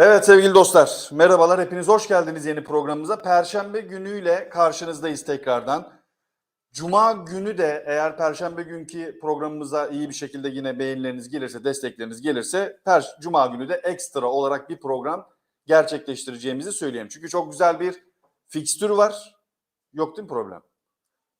Evet sevgili dostlar, merhabalar. Hepiniz hoş geldiniz yeni programımıza. Perşembe günüyle karşınızdayız tekrardan. Cuma günü de eğer Perşembe günkü programımıza iyi bir şekilde yine beğenileriniz gelirse, destekleriniz gelirse, per Cuma günü de ekstra olarak bir program gerçekleştireceğimizi söyleyeyim. Çünkü çok güzel bir fikstür var. Yok değil mi problem?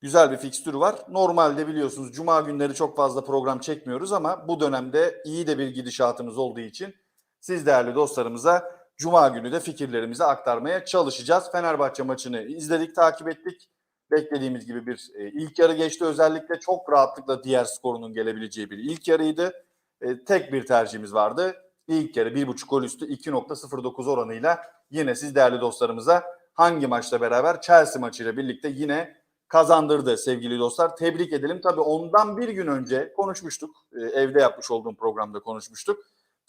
Güzel bir fikstür var. Normalde biliyorsunuz Cuma günleri çok fazla program çekmiyoruz ama bu dönemde iyi de bir gidişatımız olduğu için siz değerli dostlarımıza Cuma günü de fikirlerimizi aktarmaya çalışacağız. Fenerbahçe maçını izledik, takip ettik. Beklediğimiz gibi bir e, ilk yarı geçti. Özellikle çok rahatlıkla diğer skorunun gelebileceği bir ilk yarıydı. E, tek bir tercihimiz vardı. İlk yarı 1.5 gol üstü 2.09 oranıyla yine siz değerli dostlarımıza hangi maçla beraber Chelsea maçıyla birlikte yine kazandırdı sevgili dostlar. Tebrik edelim. Tabii ondan bir gün önce konuşmuştuk. E, evde yapmış olduğum programda konuşmuştuk.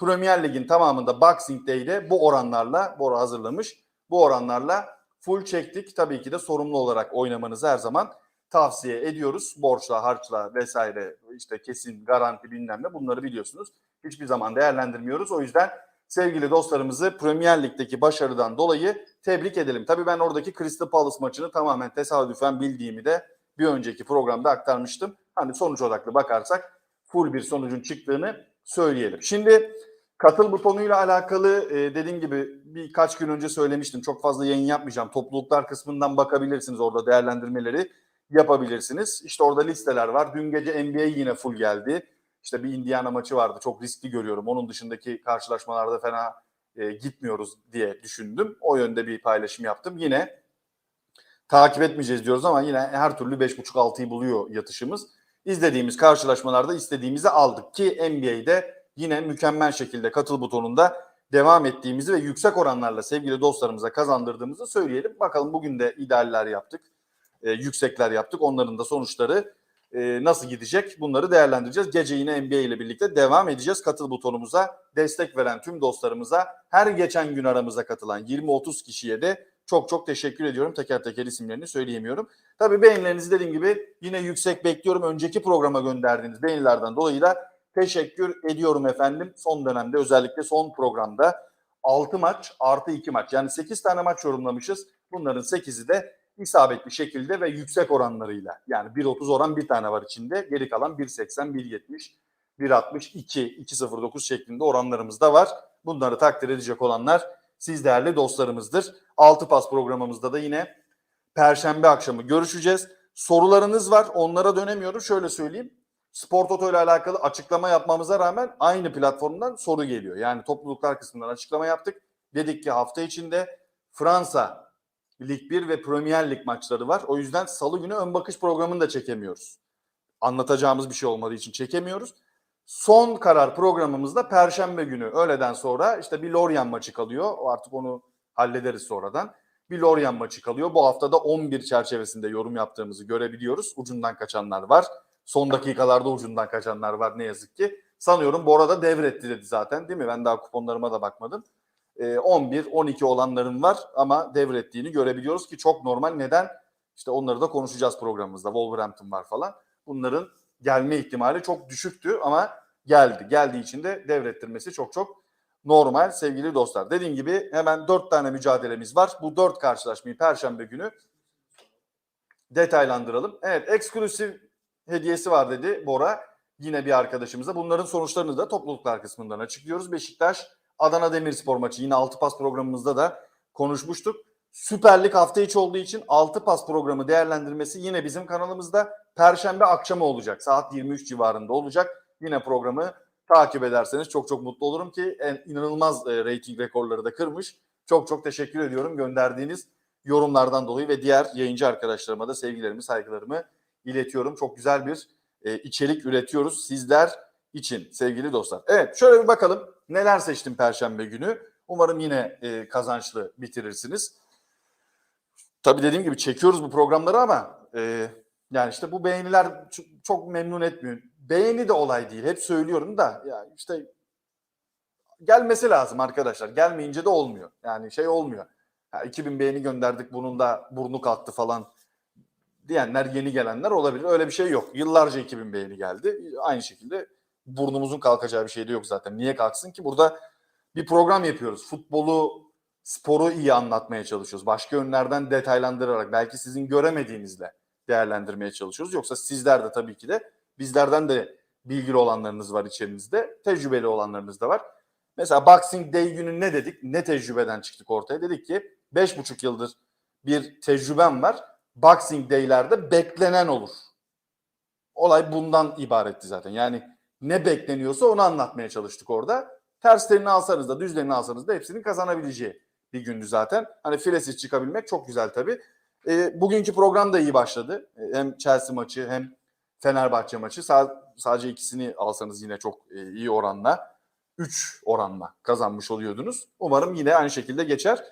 Premier Lig'in tamamında Boxing Day'de bu oranlarla Bora hazırlamış. Bu oranlarla full çektik. Tabii ki de sorumlu olarak oynamanızı her zaman tavsiye ediyoruz. Borçla, harçla vesaire işte kesin garanti bilmem ne bunları biliyorsunuz. Hiçbir zaman değerlendirmiyoruz. O yüzden sevgili dostlarımızı Premier Lig'deki başarıdan dolayı tebrik edelim. Tabii ben oradaki Crystal Palace maçını tamamen tesadüfen bildiğimi de bir önceki programda aktarmıştım. Hani sonuç odaklı bakarsak full bir sonucun çıktığını söyleyelim. Şimdi katıl butonuyla alakalı e, dediğim gibi birkaç gün önce söylemiştim. Çok fazla yayın yapmayacağım. Topluluklar kısmından bakabilirsiniz orada değerlendirmeleri yapabilirsiniz. İşte orada listeler var. Dün gece NBA yine full geldi. İşte bir Indiana maçı vardı. Çok riskli görüyorum. Onun dışındaki karşılaşmalarda fena e, gitmiyoruz diye düşündüm. O yönde bir paylaşım yaptım. Yine takip etmeyeceğiz diyoruz ama yine her türlü 5.5-6'yı buluyor yatışımız. İzlediğimiz karşılaşmalarda istediğimizi aldık ki NBA'de yine mükemmel şekilde katıl butonunda devam ettiğimizi ve yüksek oranlarla sevgili dostlarımıza kazandırdığımızı söyleyelim. Bakalım bugün de idealler yaptık, e, yüksekler yaptık. Onların da sonuçları e, nasıl gidecek bunları değerlendireceğiz. Gece yine NBA ile birlikte devam edeceğiz. Katıl butonumuza destek veren tüm dostlarımıza her geçen gün aramıza katılan 20-30 kişiye de çok çok teşekkür ediyorum. Teker teker isimlerini söyleyemiyorum. Tabii beğenilerinizi dediğim gibi yine yüksek bekliyorum. Önceki programa gönderdiğiniz beğenilerden dolayı da teşekkür ediyorum efendim. Son dönemde özellikle son programda 6 maç artı 2 maç yani 8 tane maç yorumlamışız. Bunların 8'i de isabetli şekilde ve yüksek oranlarıyla. Yani 1.30 oran bir tane var içinde. Geri kalan 1.80, 1.70, 1.60, 2, 2.09 şeklinde oranlarımız da var. Bunları takdir edecek olanlar siz değerli dostlarımızdır. 6 pas programımızda da yine Perşembe akşamı görüşeceğiz. Sorularınız var. Onlara dönemiyorum. Şöyle söyleyeyim. Spor Toto ile alakalı açıklama yapmamıza rağmen aynı platformdan soru geliyor. Yani topluluklar kısmından açıklama yaptık. Dedik ki hafta içinde Fransa Lig 1 ve Premier Lig maçları var. O yüzden salı günü ön bakış programını da çekemiyoruz. Anlatacağımız bir şey olmadığı için çekemiyoruz. Son karar programımızda Perşembe günü öğleden sonra işte bir Lorient maçı kalıyor. Artık onu hallederiz sonradan. Bir Lorient maçı kalıyor. Bu haftada 11 çerçevesinde yorum yaptığımızı görebiliyoruz. Ucundan kaçanlar var. Son dakikalarda ucundan kaçanlar var ne yazık ki. Sanıyorum Bora da devretti dedi zaten değil mi? Ben daha kuponlarıma da bakmadım. 11-12 olanların var ama devrettiğini görebiliyoruz ki çok normal. Neden? İşte onları da konuşacağız programımızda. Wolverhampton var falan. Bunların gelme ihtimali çok düşüktü ama geldi. Geldiği için de devrettirmesi çok çok normal sevgili dostlar. Dediğim gibi hemen 4 tane mücadelemiz var. Bu 4 karşılaşmayı Perşembe günü detaylandıralım. Evet eksklusif hediyesi var dedi Bora. Yine bir arkadaşımıza. Bunların sonuçlarını da topluluklar kısmından açıklıyoruz. Beşiktaş Adana Demirspor maçı yine 6 pas programımızda da konuşmuştuk. Süper Lig hafta içi olduğu için 6 pas programı değerlendirmesi yine bizim kanalımızda Perşembe akşamı olacak. Saat 23 civarında olacak. Yine programı takip ederseniz çok çok mutlu olurum ki en inanılmaz e, rating rekorları da kırmış. Çok çok teşekkür ediyorum gönderdiğiniz yorumlardan dolayı ve diğer yayıncı arkadaşlarıma da sevgilerimi, saygılarımı iletiyorum. Çok güzel bir e, içerik üretiyoruz sizler için sevgili dostlar. Evet şöyle bir bakalım neler seçtim Perşembe günü. Umarım yine e, kazançlı bitirirsiniz. Tabii dediğim gibi çekiyoruz bu programları ama e, yani işte bu beğeniler çok, memnun etmiyor. Beğeni de olay değil. Hep söylüyorum da ya işte gelmesi lazım arkadaşlar. Gelmeyince de olmuyor. Yani şey olmuyor. Ha, 2000 beğeni gönderdik bunun da burnu kalktı falan diyenler yeni gelenler olabilir. Öyle bir şey yok. Yıllarca 2000 beğeni geldi. Aynı şekilde burnumuzun kalkacağı bir şey de yok zaten. Niye kalksın ki? Burada bir program yapıyoruz. Futbolu, sporu iyi anlatmaya çalışıyoruz. Başka yönlerden detaylandırarak belki sizin göremediğinizle değerlendirmeye çalışıyoruz. Yoksa sizler de tabii ki de bizlerden de bilgili olanlarınız var içerimizde. Tecrübeli olanlarınız da var. Mesela Boxing Day günü ne dedik? Ne tecrübeden çıktık ortaya? Dedik ki 5,5 yıldır bir tecrübem var. Boxing Day'lerde beklenen olur. Olay bundan ibaretti zaten. Yani ne bekleniyorsa onu anlatmaya çalıştık orada. Terslerini alsanız da düzlerini alsanız da hepsinin kazanabileceği bir gündü zaten. Hani filesiz çıkabilmek çok güzel tabii. E, bugünkü program da iyi başladı. E, hem Chelsea maçı hem Fenerbahçe maçı. Sa- sadece ikisini alsanız yine çok e, iyi oranla 3 oranla kazanmış oluyordunuz. Umarım yine aynı şekilde geçer.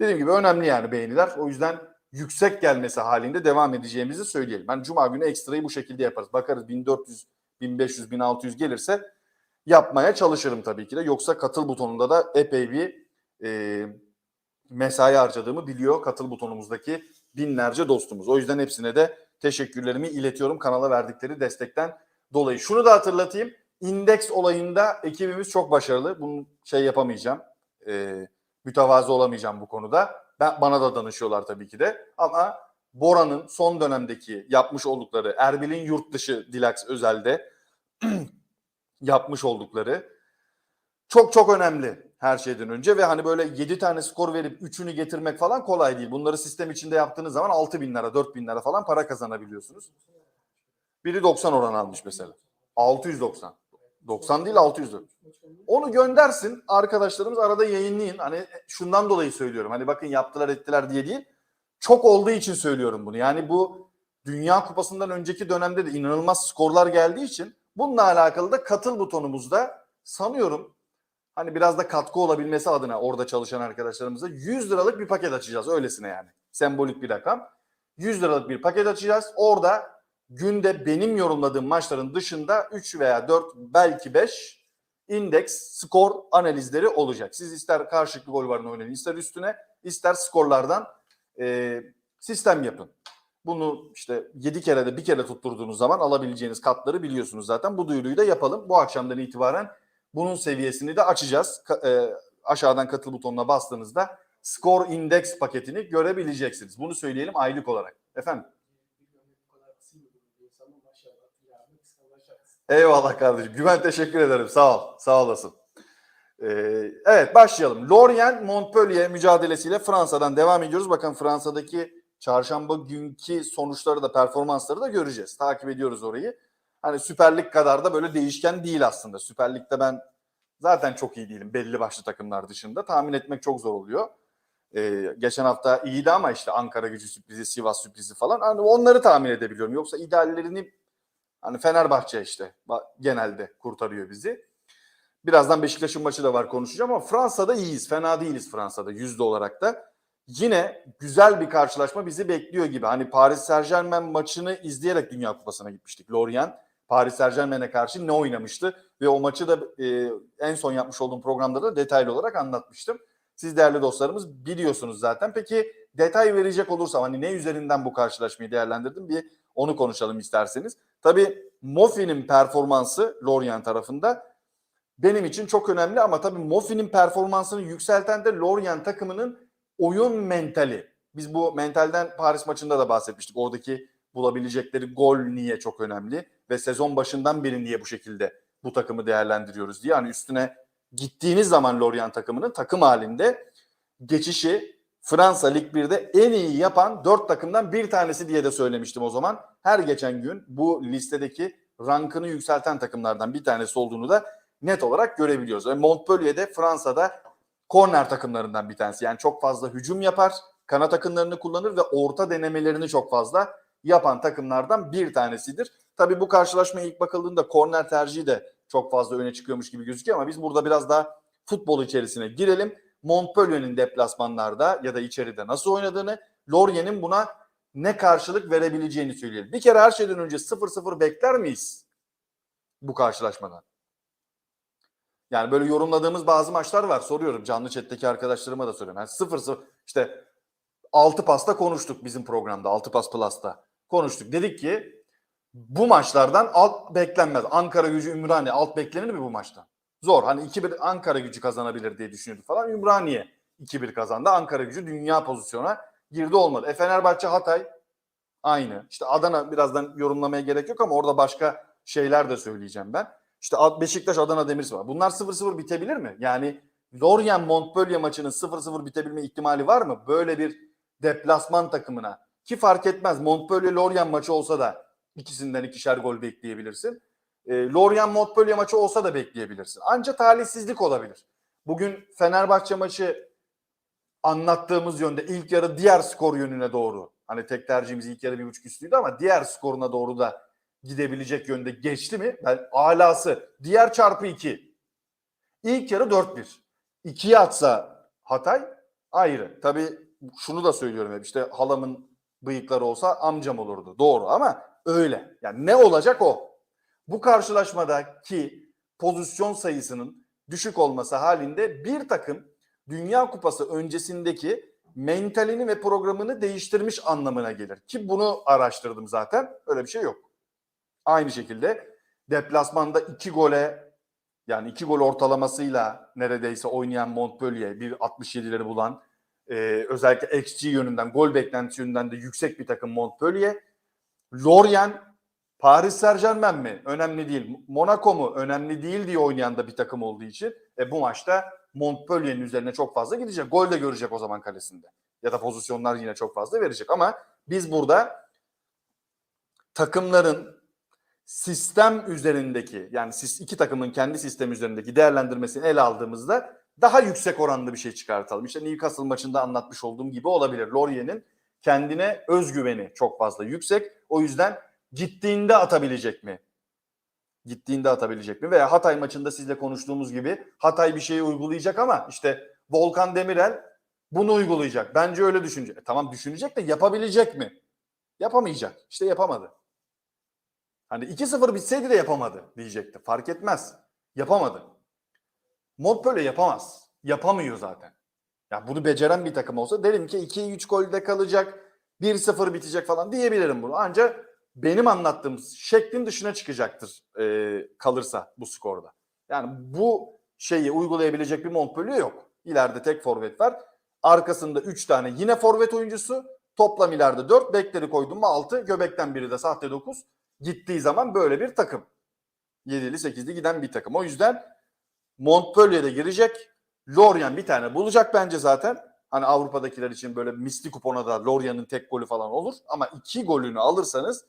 Dediğim gibi önemli yani beğeniler. O yüzden yüksek gelmesi halinde devam edeceğimizi söyleyelim. Ben cuma günü ekstrayı bu şekilde yaparız. Bakarız 1400, 1500, 1600 gelirse yapmaya çalışırım tabii ki de. Yoksa katıl butonunda da epey bir e, mesai harcadığımı biliyor katıl butonumuzdaki binlerce dostumuz. O yüzden hepsine de teşekkürlerimi iletiyorum kanala verdikleri destekten dolayı. Şunu da hatırlatayım. İndeks olayında ekibimiz çok başarılı. Bunu şey yapamayacağım. E, mütevazı olamayacağım bu konuda. Ben bana da danışıyorlar tabii ki de. Ama Bora'nın son dönemdeki yapmış oldukları, Erbil'in yurt dışı Dilax özelde yapmış oldukları çok çok önemli her şeyden önce ve hani böyle 7 tane skor verip 3'ünü getirmek falan kolay değil. Bunları sistem içinde yaptığınız zaman 6 bin lira, 4 bin lira falan para kazanabiliyorsunuz. Biri 90 oran almış mesela. 690. 90 değil 600. Onu göndersin arkadaşlarımız arada yayınlayın. Hani şundan dolayı söylüyorum. Hani bakın yaptılar ettiler diye değil. Çok olduğu için söylüyorum bunu. Yani bu Dünya Kupası'ndan önceki dönemde de inanılmaz skorlar geldiği için bununla alakalı da katıl butonumuzda sanıyorum hani biraz da katkı olabilmesi adına orada çalışan arkadaşlarımıza 100 liralık bir paket açacağız öylesine yani. Sembolik bir rakam. 100 liralık bir paket açacağız. Orada günde benim yorumladığım maçların dışında 3 veya 4 belki 5 indeks skor analizleri olacak. Siz ister karşılıklı gol varını oynayın, ister üstüne, ister skorlardan e, sistem yapın. Bunu işte 7 kere de bir kere tutturduğunuz zaman alabileceğiniz katları biliyorsunuz zaten. Bu duyuruyu da yapalım. Bu akşamdan itibaren bunun seviyesini de açacağız. Ka- e, aşağıdan katıl butonuna bastığınızda skor indeks paketini görebileceksiniz. Bunu söyleyelim aylık olarak. Efendim? Eyvallah kardeşim. Güven teşekkür ederim. Sağ ol. Sağ olasın. Ee, evet başlayalım. Lorient Montpellier mücadelesiyle Fransa'dan devam ediyoruz. Bakın Fransa'daki çarşamba günkü sonuçları da performansları da göreceğiz. Takip ediyoruz orayı. Hani Süper Lig kadar da böyle değişken değil aslında. Süper Lig'de ben zaten çok iyi değilim belli başlı takımlar dışında. Tahmin etmek çok zor oluyor. Ee, geçen hafta iyiydi ama işte Ankara gücü sürprizi, Sivas sürprizi falan. Hani onları tahmin edebiliyorum. Yoksa ideallerini hani Fenerbahçe işte genelde kurtarıyor bizi. Birazdan Beşiktaş'ın maçı da var konuşacağım ama Fransa'da iyiyiz. Fena değiliz Fransa'da yüzde olarak da. Yine güzel bir karşılaşma bizi bekliyor gibi. Hani Paris Saint Germain maçını izleyerek Dünya Kupası'na gitmiştik. Lorient Paris Saint Germain'e karşı ne oynamıştı ve o maçı da e, en son yapmış olduğum programda da detaylı olarak anlatmıştım. Siz değerli dostlarımız biliyorsunuz zaten. Peki detay verecek olursam hani ne üzerinden bu karşılaşmayı değerlendirdim bir onu konuşalım isterseniz. Tabii Mofi'nin performansı Lorient tarafında benim için çok önemli ama tabii Mofi'nin performansını yükselten de Lorient takımının oyun mentali. Biz bu mentalden Paris maçında da bahsetmiştik. Oradaki bulabilecekleri gol niye çok önemli ve sezon başından beri niye bu şekilde bu takımı değerlendiriyoruz diye. Hani üstüne gittiğiniz zaman Lorient takımının takım halinde geçişi Fransa Lig 1'de en iyi yapan dört takımdan bir tanesi diye de söylemiştim o zaman. Her geçen gün bu listedeki rankını yükselten takımlardan bir tanesi olduğunu da net olarak görebiliyoruz. Ve Montpellier'de Fransa'da korner takımlarından bir tanesi. Yani çok fazla hücum yapar, kanat akınlarını kullanır ve orta denemelerini çok fazla yapan takımlardan bir tanesidir. Tabii bu karşılaşmaya ilk bakıldığında korner tercihi de çok fazla öne çıkıyormuş gibi gözüküyor ama biz burada biraz daha futbol içerisine girelim. Montpellier'in deplasmanlarda ya da içeride nasıl oynadığını, Lorient'in buna ne karşılık verebileceğini söyleyelim. Bir kere her şeyden önce 0-0 bekler miyiz bu karşılaşmadan? Yani böyle yorumladığımız bazı maçlar var. Soruyorum canlı chat'teki arkadaşlarıma da soruyorum. Yani 0-0 işte 6 pasta konuştuk bizim programda. 6 pas plus'ta konuştuk. Dedik ki bu maçlardan alt beklenmez. Ankara gücü Ümraniye alt beklenir mi bu maçtan? Zor. Hani 2-1 Ankara gücü kazanabilir diye düşünüyorduk falan. Ümraniye 2-1 kazandı. Ankara gücü dünya pozisyona girdi olmadı. E Fenerbahçe Hatay aynı. İşte Adana birazdan yorumlamaya gerek yok ama orada başka şeyler de söyleyeceğim ben. İşte Beşiktaş Adana Demirspor. Bunlar 0-0 bitebilir mi? Yani Lorient Montpellier maçının 0-0 bitebilme ihtimali var mı? Böyle bir deplasman takımına ki fark etmez Montpellier Lorient maçı olsa da ikisinden ikişer gol bekleyebilirsin. E, Lorient Montpellier maçı olsa da bekleyebilirsin. Ancak talihsizlik olabilir. Bugün Fenerbahçe maçı anlattığımız yönde ilk yarı diğer skor yönüne doğru. Hani tek tercihimiz ilk yarı bir buçuk üstüydü ama diğer skoruna doğru da gidebilecek yönde geçti mi? Ben alası. Diğer çarpı 2. İlk yarı 4-1. 2'ye atsa Hatay ayrı. Tabii şunu da söylüyorum hep işte halamın bıyıkları olsa amcam olurdu. Doğru ama öyle. Yani ne olacak o. Bu karşılaşmadaki pozisyon sayısının düşük olması halinde bir takım Dünya Kupası öncesindeki mentalini ve programını değiştirmiş anlamına gelir. Ki bunu araştırdım zaten. Öyle bir şey yok. Aynı şekilde deplasmanda iki gole yani iki gol ortalamasıyla neredeyse oynayan Montpellier bir 67'leri bulan e, özellikle XG yönünden gol beklentisi yönünden de yüksek bir takım Montpellier. Lorient Paris Saint Germain mi? Önemli değil. Monaco mu? Önemli değil diye oynayan da bir takım olduğu için e, bu maçta Montpellier'in üzerine çok fazla gidecek. Gol de görecek o zaman kalesinde. Ya da pozisyonlar yine çok fazla verecek. Ama biz burada takımların sistem üzerindeki yani siz iki takımın kendi sistem üzerindeki değerlendirmesini ele aldığımızda daha yüksek oranlı bir şey çıkartalım. İşte Newcastle maçında anlatmış olduğum gibi olabilir. Lorient'in kendine özgüveni çok fazla yüksek. O yüzden gittiğinde atabilecek mi? Gittiğinde atabilecek mi? Veya Hatay maçında sizle konuştuğumuz gibi Hatay bir şeyi uygulayacak ama işte Volkan Demirel bunu uygulayacak. Bence öyle düşünecek. E, tamam düşünecek de yapabilecek mi? Yapamayacak. İşte yapamadı. Hani 2-0 bitseydi de yapamadı diyecekti. Fark etmez. Yapamadı. Montpellier yapamaz. Yapamıyor zaten. Ya bunu beceren bir takım olsa derim ki 2-3 golde kalacak, 1-0 bitecek falan diyebilirim bunu. Ancak benim anlattığım şeklin dışına çıkacaktır e, kalırsa bu skorda. Yani bu şeyi uygulayabilecek bir Montpellier yok. İleride tek forvet var. Arkasında 3 tane yine forvet oyuncusu. Toplam ileride 4. Bekleri koydum mu 6. Göbekten biri de sahte 9. Gittiği zaman böyle bir takım. 7'li 8'li giden bir takım. O yüzden Montpellier'de girecek. Lorient bir tane bulacak bence zaten. Hani Avrupa'dakiler için böyle misli kupona da Lorient'in tek golü falan olur. Ama iki golünü alırsanız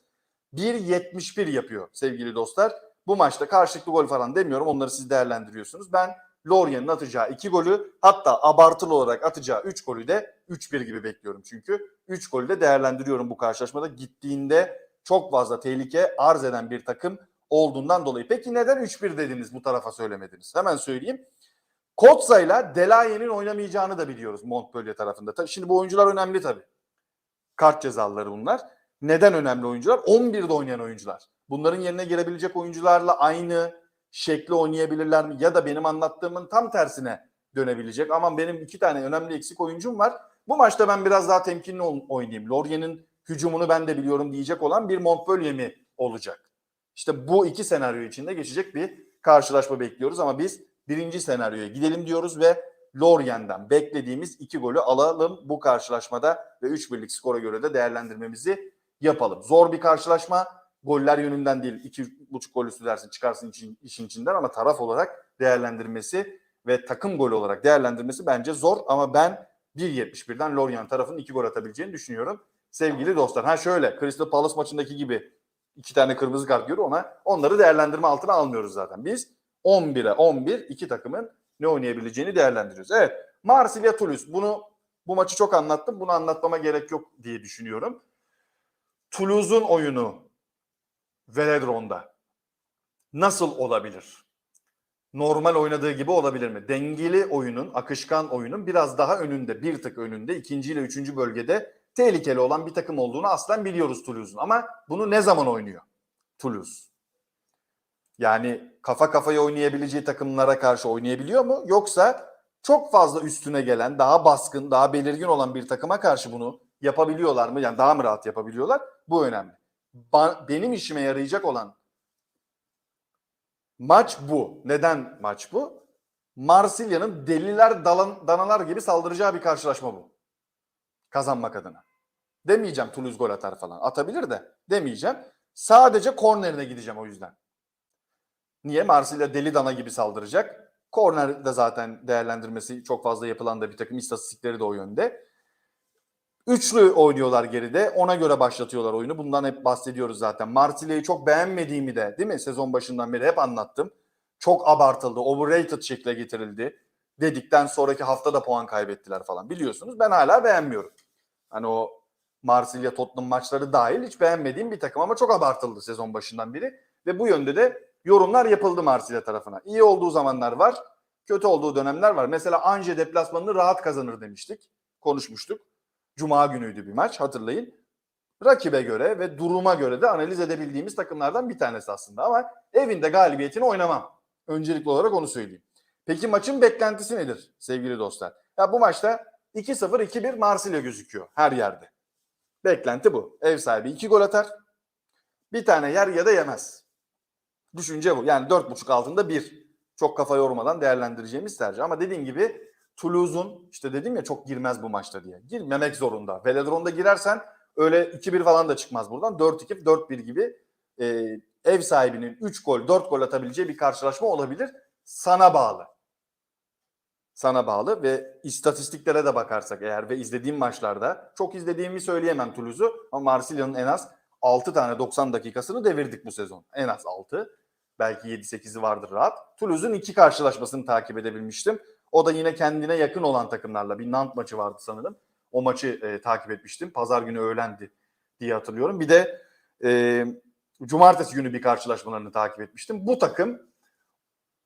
1.71 yapıyor sevgili dostlar. Bu maçta karşılıklı gol falan demiyorum. Onları siz değerlendiriyorsunuz. Ben Lorient'in atacağı 2 golü hatta abartılı olarak atacağı 3 golü de 3-1 gibi bekliyorum çünkü. 3 golü de değerlendiriyorum bu karşılaşmada. Gittiğinde çok fazla tehlike arz eden bir takım olduğundan dolayı. Peki neden 3-1 dediniz bu tarafa söylemediniz? Hemen söyleyeyim. Kotza ile Delaye'nin oynamayacağını da biliyoruz Montpellier tarafında. Şimdi bu oyuncular önemli tabii. Kart cezaları bunlar. Neden önemli oyuncular? 11'de oynayan oyuncular. Bunların yerine girebilecek oyuncularla aynı şekli oynayabilirler mi? Ya da benim anlattığımın tam tersine dönebilecek. Aman benim iki tane önemli eksik oyuncum var. Bu maçta ben biraz daha temkinli oynayayım. Lorient'in hücumunu ben de biliyorum diyecek olan bir Montpellier mi olacak? İşte bu iki senaryo içinde geçecek bir karşılaşma bekliyoruz ama biz birinci senaryoya gidelim diyoruz ve Lorient'den beklediğimiz iki golü alalım bu karşılaşmada ve 3 birlik skora göre de değerlendirmemizi yapalım. Zor bir karşılaşma. Goller yönünden değil. 2,5 gol üstü çıkarsın için, işin içinden ama taraf olarak değerlendirmesi ve takım golü olarak değerlendirmesi bence zor ama ben 1.71'den Lorient tarafının 2 gol atabileceğini düşünüyorum. Sevgili dostlar. Ha şöyle Crystal Palace maçındaki gibi iki tane kırmızı kart görüyor ona onları değerlendirme altına almıyoruz zaten. Biz 11'e 11 iki takımın ne oynayabileceğini değerlendiriyoruz. Evet Marsilya Toulouse bunu bu maçı çok anlattım. Bunu anlatmama gerek yok diye düşünüyorum. Toulouse'un oyunu Velodrome'da nasıl olabilir? Normal oynadığı gibi olabilir mi? Dengeli oyunun, akışkan oyunun biraz daha önünde, bir tık önünde, ikinci ile üçüncü bölgede tehlikeli olan bir takım olduğunu aslen biliyoruz Toulouse'un. Ama bunu ne zaman oynuyor Toulouse? Yani kafa kafaya oynayabileceği takımlara karşı oynayabiliyor mu? Yoksa çok fazla üstüne gelen, daha baskın, daha belirgin olan bir takıma karşı bunu yapabiliyorlar mı? Yani daha mı rahat yapabiliyorlar? Bu önemli. Ba- benim işime yarayacak olan Maç bu. Neden maç bu? Marsilya'nın deliler dalan, danalar gibi saldıracağı bir karşılaşma bu. Kazanmak adına. Demeyeceğim Toulouse gol atar falan. Atabilir de demeyeceğim. Sadece kornerine gideceğim o yüzden. Niye? Marsilya deli dana gibi saldıracak. Korner de zaten değerlendirmesi çok fazla yapılan da bir takım istatistikleri de o yönde. Üçlü oynuyorlar geride. Ona göre başlatıyorlar oyunu. Bundan hep bahsediyoruz zaten. Marsilya'yı çok beğenmediğimi de değil mi? Sezon başından beri hep anlattım. Çok abartıldı. Overrated şekle getirildi. Dedikten sonraki hafta da puan kaybettiler falan. Biliyorsunuz ben hala beğenmiyorum. Hani o Marsilya Tottenham maçları dahil hiç beğenmediğim bir takım ama çok abartıldı sezon başından beri. Ve bu yönde de yorumlar yapıldı Marsilya tarafına. İyi olduğu zamanlar var, kötü olduğu dönemler var. Mesela Anje deplasmanını rahat kazanır demiştik, konuşmuştuk. Cuma günüydü bir maç hatırlayın. Rakibe göre ve duruma göre de analiz edebildiğimiz takımlardan bir tanesi aslında ama evinde galibiyetini oynamam. Öncelikli olarak onu söyleyeyim. Peki maçın beklentisi nedir sevgili dostlar? Ya bu maçta 2-0 2-1 Marsilya gözüküyor her yerde. Beklenti bu. Ev sahibi 2 gol atar. Bir tane yer ya da yemez. Düşünce bu. Yani 4.5 altında 1. Çok kafa yormadan değerlendireceğimiz tercih. Ama dediğim gibi Toulouse'un işte dedim ya çok girmez bu maçta diye. Girmemek zorunda. Velodrome'da girersen öyle 2-1 falan da çıkmaz buradan. 4-2, 4-1 gibi e, ev sahibinin 3 gol, 4 gol atabileceği bir karşılaşma olabilir. Sana bağlı. Sana bağlı ve istatistiklere de bakarsak eğer ve izlediğim maçlarda çok izlediğimi söyleyemem Toulouse'u ama Marsilya'nın en az 6 tane 90 dakikasını devirdik bu sezon. En az 6. Belki 7-8'i vardır rahat. Toulouse'un iki karşılaşmasını takip edebilmiştim. O da yine kendine yakın olan takımlarla. Bir Nant maçı vardı sanırım. O maçı e, takip etmiştim. Pazar günü öğlendi diye hatırlıyorum. Bir de e, cumartesi günü bir karşılaşmalarını takip etmiştim. Bu takım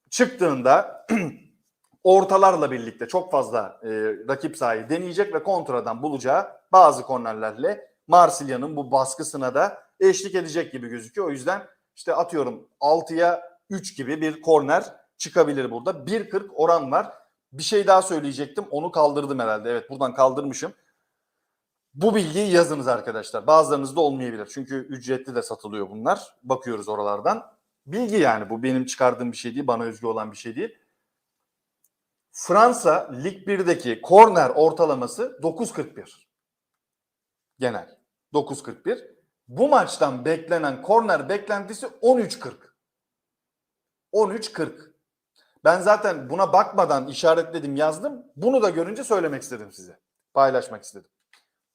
çıktığında ortalarla birlikte çok fazla e, rakip sahayı deneyecek ve kontradan bulacağı bazı kornerlerle Marsilya'nın bu baskısına da eşlik edecek gibi gözüküyor. O yüzden işte atıyorum 6'ya 3 gibi bir korner çıkabilir burada. 1.40 oran var. Bir şey daha söyleyecektim. Onu kaldırdım herhalde. Evet buradan kaldırmışım. Bu bilgiyi yazınız arkadaşlar. Bazılarınızda olmayabilir. Çünkü ücretli de satılıyor bunlar. Bakıyoruz oralardan. Bilgi yani bu benim çıkardığım bir şey değil. Bana özgü olan bir şey değil. Fransa Lig 1'deki korner ortalaması 9.41. Genel. 9.41. Bu maçtan beklenen korner beklentisi 13.40. 13.40. Ben zaten buna bakmadan işaretledim yazdım. Bunu da görünce söylemek istedim size. Paylaşmak istedim.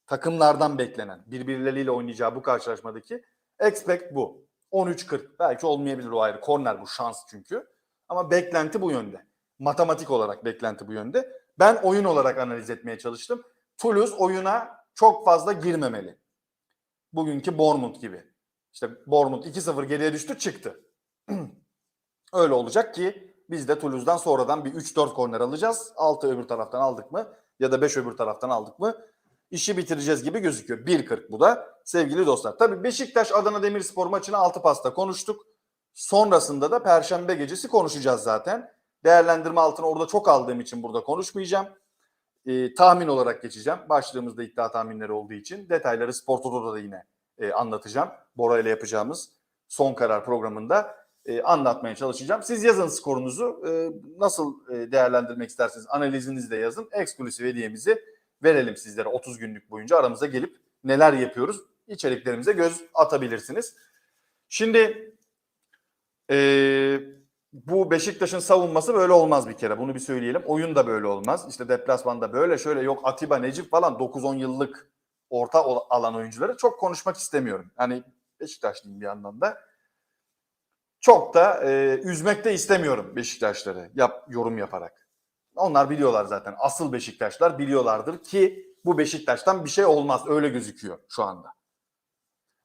Takımlardan beklenen birbirleriyle oynayacağı bu karşılaşmadaki expect bu. 13-40. Belki olmayabilir o ayrı. Korner bu şans çünkü. Ama beklenti bu yönde. Matematik olarak beklenti bu yönde. Ben oyun olarak analiz etmeye çalıştım. Toulouse oyuna çok fazla girmemeli. Bugünkü Bournemouth gibi. İşte Bournemouth 2-0 geriye düştü çıktı. Öyle olacak ki biz de Toulouse'dan sonradan bir 3-4 korner alacağız. 6 öbür taraftan aldık mı ya da 5 öbür taraftan aldık mı işi bitireceğiz gibi gözüküyor. 1-40 bu da sevgili dostlar. Tabii Beşiktaş Adana Demirspor maçını 6 pasta konuştuk. Sonrasında da Perşembe gecesi konuşacağız zaten. Değerlendirme altına orada çok aldığım için burada konuşmayacağım. Ee, tahmin olarak geçeceğim. Başlığımızda iddia tahminleri olduğu için. Detayları Spor Toto'da da yine e, anlatacağım. Bora ile yapacağımız son karar programında e, anlatmaya çalışacağım. Siz yazın skorunuzu. E, nasıl e, değerlendirmek isterseniz analizinizi de yazın. Eksklusif hediyemizi verelim sizlere 30 günlük boyunca aramıza gelip neler yapıyoruz içeriklerimize göz atabilirsiniz. Şimdi e, bu Beşiktaş'ın savunması böyle olmaz bir kere. Bunu bir söyleyelim. Oyun da böyle olmaz. İşte deplasmanda böyle şöyle yok Atiba Necip falan 9-10 yıllık orta alan oyuncuları çok konuşmak istemiyorum. Hani Beşiktaşlıyım bir yandan da. Çok da e, üzmek de istemiyorum Beşiktaşları yap, yorum yaparak. Onlar biliyorlar zaten. Asıl Beşiktaşlar biliyorlardır ki bu Beşiktaş'tan bir şey olmaz. Öyle gözüküyor şu anda.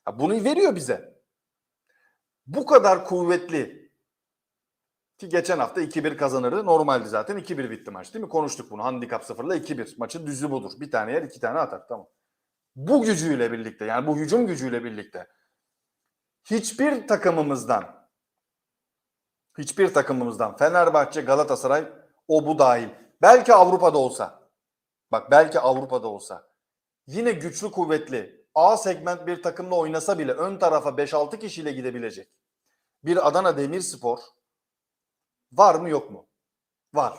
Ya bunu veriyor bize. Bu kadar kuvvetli ki geçen hafta 2-1 kazanırdı. Normaldi zaten 2-1 bitti maç değil mi? Konuştuk bunu. Handikap 0'la 2-1. Maçın düzü budur. Bir tane yer iki tane atar. Tamam. Bu gücüyle birlikte yani bu hücum gücüyle birlikte hiçbir takımımızdan hiçbir takımımızdan Fenerbahçe, Galatasaray o bu dahil. Belki Avrupa'da olsa. Bak belki Avrupa'da olsa. Yine güçlü kuvvetli A segment bir takımla oynasa bile ön tarafa 5-6 kişiyle gidebilecek. Bir Adana Demirspor Var mı yok mu? Var.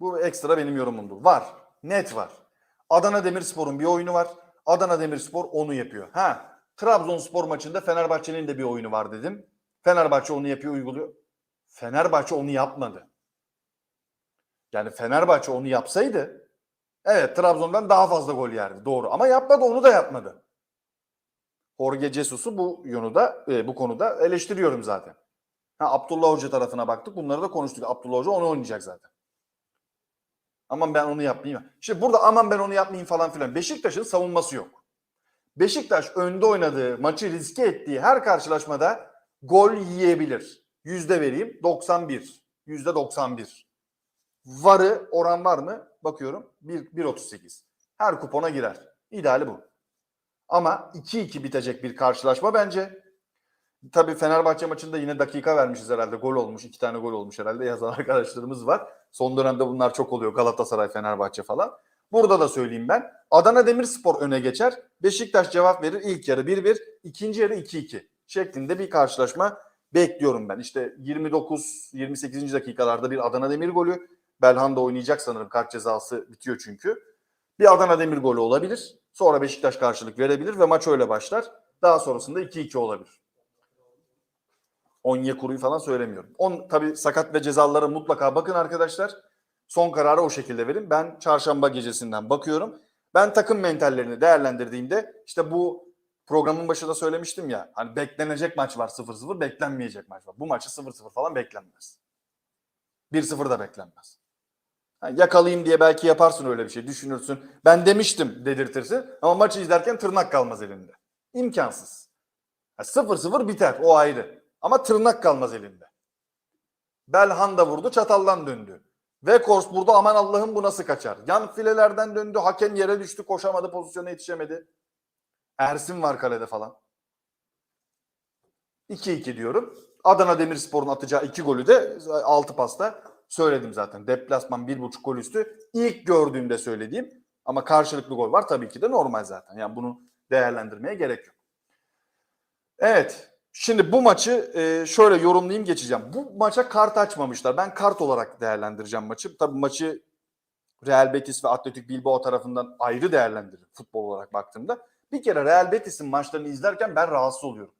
Bu ekstra benim yorumumdur. Var. Net var. Adana Demirspor'un bir oyunu var. Adana Demirspor onu yapıyor. Ha, Trabzonspor maçında Fenerbahçe'nin de bir oyunu var dedim. Fenerbahçe onu yapıyor, uyguluyor. Fenerbahçe onu yapmadı. Yani Fenerbahçe onu yapsaydı evet Trabzon'dan daha fazla gol yerdi. Doğru. Ama yapmadı, onu da yapmadı. Jorge Jesus'u bu yonuda, e, bu konuda eleştiriyorum zaten. Ha, Abdullah Hoca tarafına baktık. Bunları da konuştuk. Abdullah Hoca onu oynayacak zaten. Aman ben onu yapmayayım. Şimdi burada aman ben onu yapmayayım falan filan. Beşiktaş'ın savunması yok. Beşiktaş önde oynadığı, maçı riske ettiği her karşılaşmada gol yiyebilir. Yüzde vereyim 91. Yüzde 91. Varı oran var mı? Bakıyorum 1 1.38. Her kupona girer. İdeali bu. Ama 2-2 bitecek bir karşılaşma bence. Tabii Fenerbahçe maçında yine dakika vermişiz herhalde. Gol olmuş. iki tane gol olmuş herhalde. Yazan arkadaşlarımız var. Son dönemde bunlar çok oluyor. Galatasaray, Fenerbahçe falan. Burada da söyleyeyim ben. Adana Demirspor öne geçer. Beşiktaş cevap verir. İlk yarı 1-1, ikinci yarı 2-2 şeklinde bir karşılaşma bekliyorum ben. İşte 29-28. dakikalarda bir Adana Demir golü. Belhanda oynayacak sanırım. Kart cezası bitiyor çünkü. Bir Adana Demir golü olabilir. Sonra Beşiktaş karşılık verebilir ve maç öyle başlar. Daha sonrasında 2-2 olabilir. Onyekuru'yu falan söylemiyorum. On tabii sakat ve cezalara mutlaka bakın arkadaşlar. Son kararı o şekilde verin. Ben çarşamba gecesinden bakıyorum. Ben takım mentallerini değerlendirdiğimde işte bu programın başında söylemiştim ya. Hani beklenecek maç var 0-0, beklenmeyecek maç var. Bu maçı 0-0 falan beklenmez. 1-0 da beklenmez. Ha, yakalayayım diye belki yaparsın öyle bir şey. Düşünürsün. Ben demiştim dedirtirsin. Ama maçı izlerken tırnak kalmaz elinde. İmkansız. Ha, 0-0 biter. O ayrı. Ama tırnak kalmaz elinde. Belhanda vurdu, çataldan döndü. Vekors burada aman Allah'ım bu nasıl kaçar? Yan filelerden döndü, hakem yere düştü, koşamadı, pozisyona yetişemedi. Ersin var kalede falan. 2-2 diyorum. Adana Demirspor'un atacağı iki golü de 6 pasta söyledim zaten. Deplasman 1.5 gol üstü. İlk gördüğümde söylediğim ama karşılıklı gol var tabii ki de normal zaten. Yani bunu değerlendirmeye gerek yok. Evet. Şimdi bu maçı e, şöyle yorumlayayım geçeceğim. Bu maça kart açmamışlar. Ben kart olarak değerlendireceğim maçı. Tabii maçı Real Betis ve Atletik Bilbao tarafından ayrı değerlendiririm futbol olarak baktığımda. Bir kere Real Betis'in maçlarını izlerken ben rahatsız oluyorum.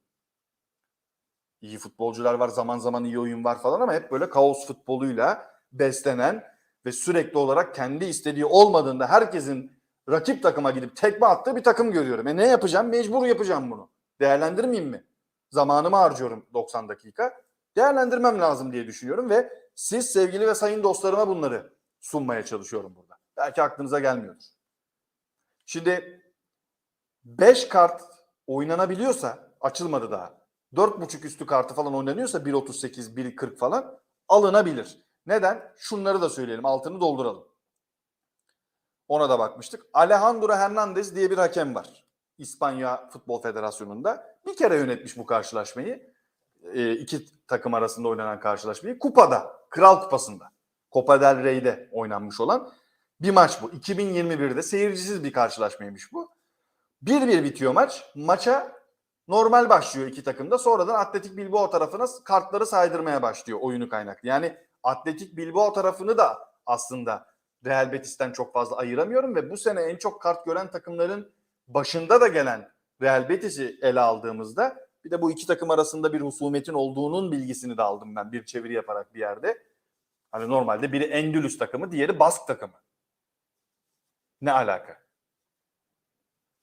İyi futbolcular var, zaman zaman iyi oyun var falan ama hep böyle kaos futboluyla beslenen ve sürekli olarak kendi istediği olmadığında herkesin rakip takıma gidip tekme attığı bir takım görüyorum. E ne yapacağım? Mecbur yapacağım bunu. Değerlendirmeyeyim mi? Zamanımı harcıyorum 90 dakika. Değerlendirmem lazım diye düşünüyorum ve siz sevgili ve sayın dostlarıma bunları sunmaya çalışıyorum burada. Belki aklınıza gelmiyordur. Şimdi 5 kart oynanabiliyorsa açılmadı daha. 4.5 üstü kartı falan oynanıyorsa 1.38, 1.40 falan alınabilir. Neden? Şunları da söyleyelim altını dolduralım. Ona da bakmıştık. Alejandro Hernandez diye bir hakem var. İspanya Futbol Federasyonu'nda. Bir kere yönetmiş bu karşılaşmayı. E, iki takım arasında oynanan karşılaşmayı. Kupada, Kral Kupası'nda. Copa del Rey'de oynanmış olan bir maç bu. 2021'de seyircisiz bir karşılaşmaymış bu. 1-1 bitiyor maç. Maça normal başlıyor iki takımda. Sonradan Atletik Bilbao tarafına kartları saydırmaya başlıyor oyunu kaynaklı. Yani Atletik Bilbao tarafını da aslında Real Betis'ten çok fazla ayıramıyorum ve bu sene en çok kart gören takımların başında da gelen Real Betis'i ele aldığımızda bir de bu iki takım arasında bir husumetin olduğunun bilgisini de aldım ben bir çeviri yaparak bir yerde. Hani normalde biri Endülüs takımı, diğeri Bask takımı. Ne alaka?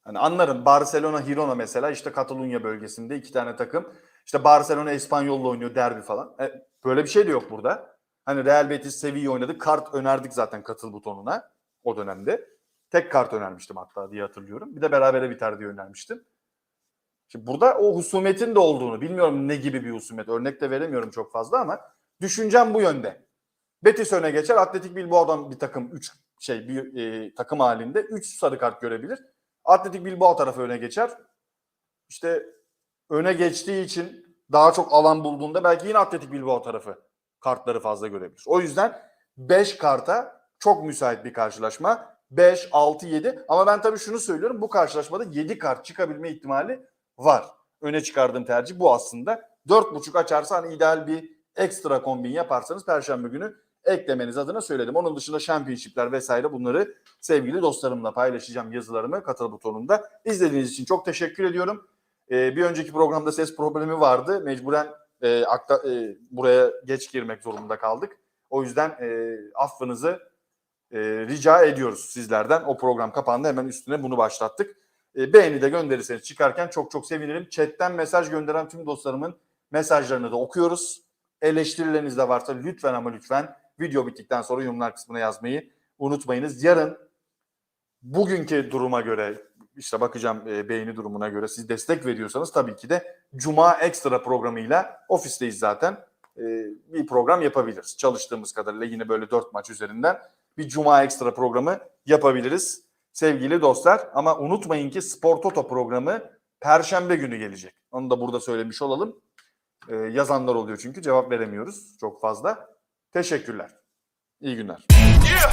Hani anlarım Barcelona, Girona mesela işte Katalunya bölgesinde iki tane takım. İşte Barcelona İspanyol'la oynuyor derbi falan. E, böyle bir şey de yok burada. Hani Real Betis Sevilla oynadı. Kart önerdik zaten katıl butonuna o dönemde. Tek kart önermiştim hatta diye hatırlıyorum. Bir de berabere biter diye önermiştim. Şimdi burada o husumetin de olduğunu bilmiyorum ne gibi bir husumet. Örnek de veremiyorum çok fazla ama düşüncem bu yönde. Betis öne geçer. Atletik Bilbao'dan bir takım 3 şey bir e, takım halinde 3 sarı kart görebilir. Atletik Bilbao tarafı öne geçer. İşte öne geçtiği için daha çok alan bulduğunda belki yine Atletik Bilbao tarafı kartları fazla görebilir. O yüzden 5 karta çok müsait bir karşılaşma. 5, 6, 7 ama ben tabii şunu söylüyorum bu karşılaşmada 7 kart çıkabilme ihtimali var. Öne çıkardığım tercih bu aslında. 4.5 açarsa hani ideal bir ekstra kombin yaparsanız Perşembe günü eklemeniz adına söyledim. Onun dışında championship'ler vesaire bunları sevgili dostlarımla paylaşacağım yazılarımı katıl butonunda. İzlediğiniz için çok teşekkür ediyorum. Ee, bir önceki programda ses problemi vardı. Mecburen e, akta, e, buraya geç girmek zorunda kaldık. O yüzden e, affınızı e, rica ediyoruz sizlerden. O program kapandı hemen üstüne bunu başlattık. E, beğeni de gönderirseniz çıkarken çok çok sevinirim. Chatten mesaj gönderen tüm dostlarımın mesajlarını da okuyoruz. Eleştirileriniz de varsa lütfen ama lütfen video bittikten sonra yorumlar kısmına yazmayı unutmayınız. Yarın bugünkü duruma göre işte bakacağım e, beğeni durumuna göre siz destek veriyorsanız tabii ki de Cuma ekstra programıyla ofisteyiz zaten e, bir program yapabiliriz. Çalıştığımız kadarıyla yine böyle dört maç üzerinden bir Cuma ekstra programı yapabiliriz sevgili dostlar. Ama unutmayın ki Spor Toto programı Perşembe günü gelecek. Onu da burada söylemiş olalım. E, yazanlar oluyor çünkü cevap veremiyoruz çok fazla. Teşekkürler. İyi günler. Yeah.